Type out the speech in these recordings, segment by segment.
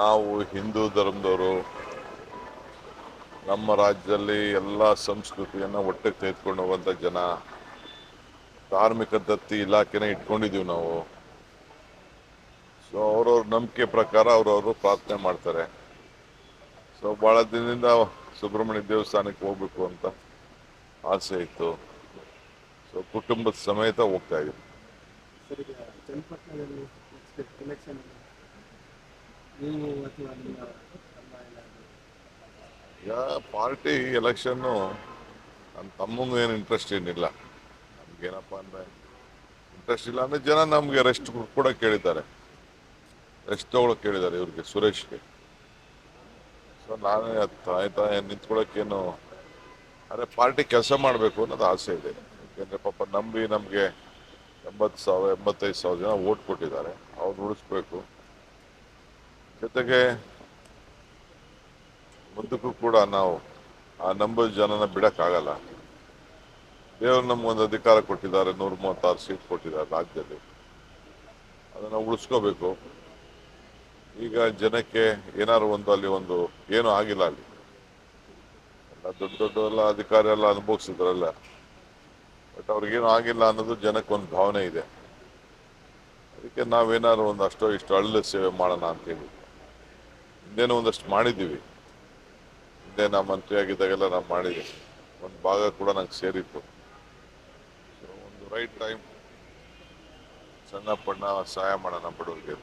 ನಾವು ಹಿಂದೂ ಧರ್ಮದವರು ನಮ್ಮ ರಾಜ್ಯದಲ್ಲಿ ಎಲ್ಲ ಸಂಸ್ಕೃತಿಯನ್ನು ಒಟ್ಟಿಗೆ ತೆಗೆದುಕೊಂಡು ಹೋಗುವಂಥ ಜನ, ಧಾರ್ಮಿಕ ದತ್ತಿ ಇಲಾಖೆನ ಇಟ್ಕೊಂಡಿದ್ದೀವಿ ನಾವು. ಸೊ ಅವ್ರವ್ರ ನಂಬಿಕೆ ಪ್ರಕಾರ ಅವರವರು ಪ್ರಾರ್ಥನೆ ಮಾಡ್ತಾರೆ. ಸೊ ಭಾಳ ದಿನದಿಂದ ಸುಬ್ರಹ್ಮಣ್ಯ ದೇವಸ್ಥಾನಕ್ಕೆ ಹೋಗ್ಬೇಕು ಅಂತ ಆಸೆ ಇತ್ತು. ಸೊ ಕುಟುಂಬದ ಸಮೇತ ಹೋಗ್ತಾ ಇದ್ದೀವಿ ಸರ್ ಈಗ ಚನ್ನಪಟ್ಟಣದಲ್ಲಿ ನೆಕ್ಸ್ಟ್ ಎಲೆಕ್ಷನ್ ಏನಾದ್ರು ಈಗ ಪಾರ್ಟಿ ಎಲೆಕ್ಷನ್ನು ನನ್ನ ತಮ್ಮಂಗೂ ಏನು ಇಂಟ್ರೆಸ್ಟ್ ಏನಿಲ್ಲ. ನಮ್ಗೇನಪ್ಪ ಅಂದರೆ ಇಂಟ್ರೆಸ್ಟ್ ಇಲ್ಲ ಅಂದರೆ ಜನ ನಮಗೆ ರೆಸ್ಟ್ ಕೂಡ ಕೇಳಿದ್ದಾರೆ. ರೆಸ್ಟ್ ತಗೊಳಕ್ ಕೇಳಿದ್ದಾರೆ ಇವ್ರಿಗೆ, ಸುರೇಶ್ಗೆ. ಸೊ ನಾನೇ ತಾಯಿ ತಾಯಿ ಏನು ಅದೇ ಪಾರ್ಟಿ ಕೆಲಸ ಮಾಡಬೇಕು ಅನ್ನೋದು ಆಸೆ ಇದೆ. ಯಾಕೆಂದರೆ ಪಾಪ ನಂಬಿ ನಮಗೆ ಎಂಬತ್ತು ಸಾವಿರ, ಎಂಬತ್ತೈದು ಸಾವಿರ ಜನ ಓಟ್ ಕೊಟ್ಟಿದ್ದಾರೆ. ಅವ್ರು ಉಳಿಸ್ಬೇಕು ಜೊತೆಗೆ ಮುಂದಕ್ಕೂ ಕೂಡ ನಾವು ಆ ನಂಬರ್ ಜನನ ಬಿಡಕ್ಕಾಗಲ್ಲ. ದೇವರು ನಮ್ಗೊಂದು ಅಧಿಕಾರ ಕೊಟ್ಟಿದ್ದಾರೆ ನೂರ ಮೂವತ್ತಾರು ಸೀಟ್ ಕೊಟ್ಟಿದ್ದಾರೆ ರಾಜ್ಯದಲ್ಲಿ. ಅದನ್ನು ಉಳಿಸ್ಕೋಬೇಕು. ಈಗ ಜನಕ್ಕೆ ಏನಾದ್ರು ಒಂದು ಅಲ್ಲಿ ಒಂದು ಏನೂ ಆಗಿಲ್ಲ ಅಲ್ಲಿ. ಎಲ್ಲ ದೊಡ್ಡ ದೊಡ್ಡ ಎಲ್ಲ ಅಧಿಕಾರಿ ಎಲ್ಲ ಅನುಭವಿಸಿದ್ರಲ್ಲ. ಬಟ್ ಅವ್ರಿಗೇನು ಆಗಿಲ್ಲ ಅನ್ನೋದು ಜನಕ್ಕೆ ಒಂದು ಭಾವನೆ ಇದೆ. ಅದಕ್ಕೆ ನಾವೇನಾದ್ರು ಒಂದು ಅಷ್ಟೋ ಇಷ್ಟು ಅಳ್ಳ ಸೇವೆ ಮಾಡೋಣ ಅಂತೇಳಿ. ಹಿಂದೇನೂ ಒಂದಷ್ಟು ಮಾಡಿದ್ದೀವಿ. ಹಿಂದೆ ನಾ ಮಂತ್ರಿ ಆಗಿದ್ದಾಗೆಲ್ಲ ನಾವು ಮಾಡಿದ್ದೀವಿ. ಒಂದು ಭಾಗ ಕೂಡ ನಂಗೆ ಸೇರಿತ್ತು. ಸೊ ಒಂದು ರೈಟ್ ಟೈಮ್ ಸಣ್ಣ ಪಣ್ಣ ಸಹಾಯ ಮಾಡೋಣ ಬಡವರಿಗೆ.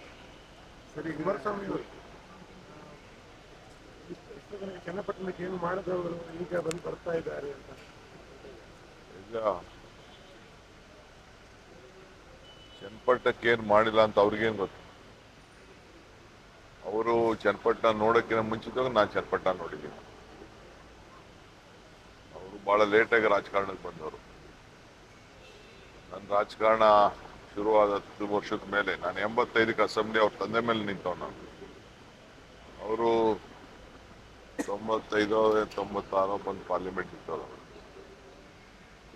ಚನ್ನಪಟ್ಟಣಕ್ಕೆ ಏನು ಮಾಡಿದವರು ಈಗ ಬಂದು ಬರ್ತಾ ಇದ್ದಾರೆ ಅಂತ. ಈಗ ಚನ್ನಪಟ್ಟಣಕ್ಕೆ ಏನು ಮಾಡಿಲ್ಲ ಅಂತ ಅವ್ರಿಗೇನು ಗೊತ್ತು? ಅವರು ಚನ್ನಪಟ್ಟಣ ನೋಡೋಕ್ಕಿಂತ ಮುಂಚಿತವಾಗಿ ನಾನು ಚನ್ನಪಟ್ಟಣ ನೋಡಿದ್ದೀನಿ. ಅವರು ಭಾಳ ಲೇಟಾಗಿ ರಾಜಕಾರಣಕ್ಕೆ ಬಂದವರು. ನನ್ನ ರಾಜಕಾರಣ ಶುರುವಾದ ಹತ್ತು ವರ್ಷದ ಮೇಲೆ, ನಾನು ಎಂಬತ್ತೈದಕ್ಕೆ ಅಸೆಂಬ್ಲಿ ಅವ್ರ ತಂದೆ ಮೇಲೆ ನಿಂತವ್ ನಾನು. ಅವರು ತೊಂಬತ್ತೈದೋ ತೊಂಬತ್ತಾರೋ ಬಂದು ಪಾರ್ಲಿಮೆಂಟ್ ಇತ್ತವರು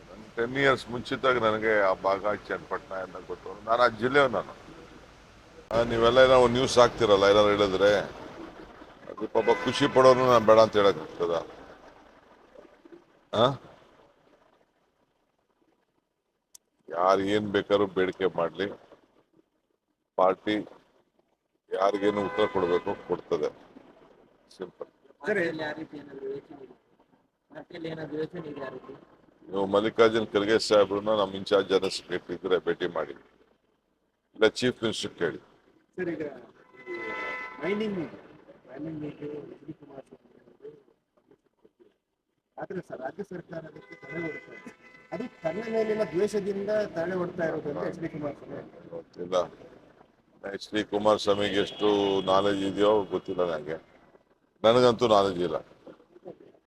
ನನ್ನ ಟೆನ್ ಇಯರ್ಸ್ ಮುಂಚಿತಾಗ ನನಗೆ ಆ ಭಾಗ ಚನ್ನಪಟ್ಟಣ ಎಲ್ಲ ಗೊತ್ತು. ನಾನು ಆ ಜಿಲ್ಲೆ ನಾನು. ನೀವೆಲ್ಲ ಏನೋ ನ್ಯೂಸ್ ಹಾಕ್ತಿರಲ್ಲ ಏನಾರು ಹೇಳಿದ್ರೆ? ಅದು ಪಾಪ ಖುಷಿ ಪಡೋನು ನಾನು ಬೇಡ ಅಂತ ಹೇಳಕ್ ಆಗ್ತದ. ಯಾರು ಏನ್ ಬೇಕಾದ್ರೂ ಬೇಡಿಕೆ ಮಾಡಲಿ. ಪಾರ್ಟಿ ಯಾರಿಗೇನು ಉತ್ತರ ಕೊಡಬೇಕು ಕೊಡ್ತದೆ. ಸಿಂಪಲ್ ನೀವು ಮಲ್ಲಿಕಾರ್ಜುನ್ ಖರ್ಗೆ ಸಾಹೇಬ್ರನ್ನ ನಮ್ಮ ಇನ್ಚಾರ್ಜ್ ಜನರಲ್ ಸೆಕ್ರೆಟರಿ ಇದ್ರೆ ಭೇಟಿ ಮಾಡಿ. ಇಲ್ಲ ಚೀಫ್ ಮಿನಿಸ್ಟರ್ ಕೇಳಿ. ಸರ್ ಈಗ ಮೈನಿಂಗ್ ಮೈನಿಂಗ್ ಎಚ್ ಕುಮಾರಸ್ವಾಮಿ ಅವರು ಸರ್ ರಾಜ್ಯ ಸರ್ಕಾರ ಅದಕ್ಕೆ ತಡೆ ಹೊಡ್ತಾ ಇದೆ. ಅದು ತನ್ನ ಮೇಲಿನ ದ್ವೇಷದಿಂದ ತಡೆ ಹೊಡ್ತಾ ಇರೋದು ಅಂತ H D Kumaraswamy H D ಕುಮಾರಸ್ವಾಮಿಗೆ ಎಷ್ಟು ನಾಲೆಜ್ ಇದೆಯೋ ಗೊತ್ತಿಲ್ಲ ನನಗೆ ನನಗಂತೂ ನಾಲೆಜ್ ಇಲ್ಲ.